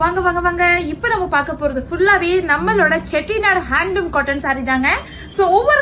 வாங்க வாங்க வாங்க. இப்ப நம்ம பார்க்க போறது ஃபுல்லாவே நம்மளோட செட்டிநாடு ஹேண்ட்லூம் காட்டன் சாரி தாங்க. சோ ஒவ்வொரு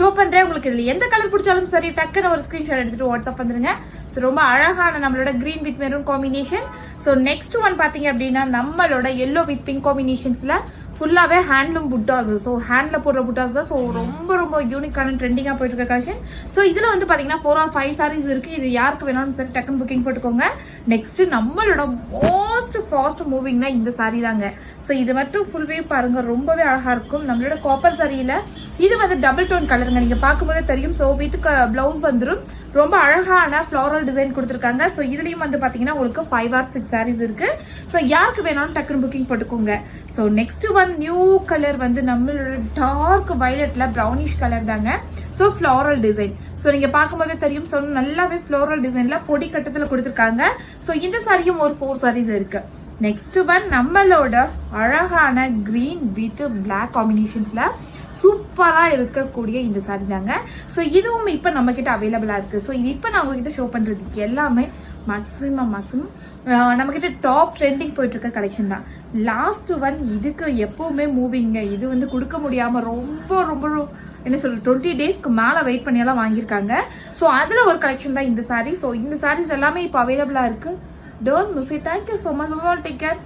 ஷோ பண்றேன். உங்களுக்கு இதுல எந்த கலர் பிடிச்சாலும் சரி டக்குன்னு ஒரு ஸ்கிரீன்ஷாட் எடுத்துட்டு வாட்ஸ்அப் வந்துருங்க. சோ ரொம்ப அழகான நம்மளோட green with maroon combination so next one பாத்தீங்க அப்படின்னா நம்மளோட எல்லோ வித் பிங்க் காம்பினேஷன்ஸ்ல ஃபுல்லாவே ஹேண்ட்லூம் புட்டாஸ் ஸோ ஹேண்ட்ல போடுற புட்டாஸ் தான். ஸோ ரொம்ப ரொம்ப யூனிக்கான ட்ரெண்டிங்காக போயிட்டு இருக்க கலெக்ஷன் ஸோ இதில் வந்து பார்த்தீங்கன்னா ஃபோர் ஆர் ஃபைவ் சாரீஸ் இருக்கு. இது யாருக்கு வேணாலும் சரி டக்குன்னு புக்கிங் போட்டுக்கோங்க. நெக்ஸ்ட் நம்மளோட மோஸ்ட் ஃபாஸ்ட் மூவிங்னா இந்த சாரீ தாங்க. ஸோ இது மட்டும் ஃபுல்வே பாருங்க. ரொம்பவே அழகா இருக்கும். நம்மளோட காப்பர் சாரியில இது வந்து டபுள் டோன் கலர் பாருங்க நீங்க பார்க்கும்போதே தெரியும். ஸோ வித் பிளவுஸ் வந்துரும். ரொம்ப அழகான ஃபிளாரல் டிசைன் கொடுத்துருக்காங்க. ஸோ இதுலயும் வந்து பாத்தீங்கன்னா உங்களுக்கு ஃபைவ் ஆர் சிக்ஸ் சாரீஸ் இருக்கு. ஸோ யாருக்கு வேணாலும் டக்குன்னு புக்கிங் போட்டுக்கோங்க. So next one new colour வந்து நம்மளோட டார்க் வயலட்ல ப்ரௌனிஷ் கலர் தாங்க. ஸோ ஃபிளாரல் டிசைன் ஸோ நீங்க பார்க்கும்போதே தெரியும். ஸோ நல்லாவே ஃபிளோரல் டிசைன்ல பொடி கட்டத்துல கொடுத்துருக்காங்க. ஸோ இந்த சாரியும் ஒரு ஃபோர் சாரீஸ் இருக்கு. நெக்ஸ்ட் ஒன் நம்மளோட அழகான கிரீன் வித் பிளாக் காம்பினேஷன்ஸ்ல சூப்பரா இருக்கக்கூடிய இந்த சாரி தாங்க. ஸோ இதுவும் இப்ப நம்ம கிட்ட அவைலபிளா இருக்கு. ஸோ இது இப்ப நான் உங்ககிட்ட ஷோ பண்றதுக்கு எல்லாமே மேக்ஸிமம் மேக்ஸிமம் நம்ம கிட்ட டாப் ட்ரெண்டிங் போயிட்டு இருக்க கலெக்ஷன் தான். லாஸ்ட் ஒன் இதுக்கு எப்பவுமே மூவிங்க இது வந்து கொடுக்க முடியாம ரொம்ப ரொம்ப என்ன சொல்ற டுவெண்ட்டி டேஸ்க்கு மேல வெயிட் பண்ணி எல்லாம் வாங்கியிருக்காங்க. ஸோ அதுல ஒரு கலெக்ஷன் தான் இந்த சாரி ஸோ இந்த சாரீஸ் எல்லாமே இப்போ அவைலபிளா இருக்கு? Don't miss it thank you so much take care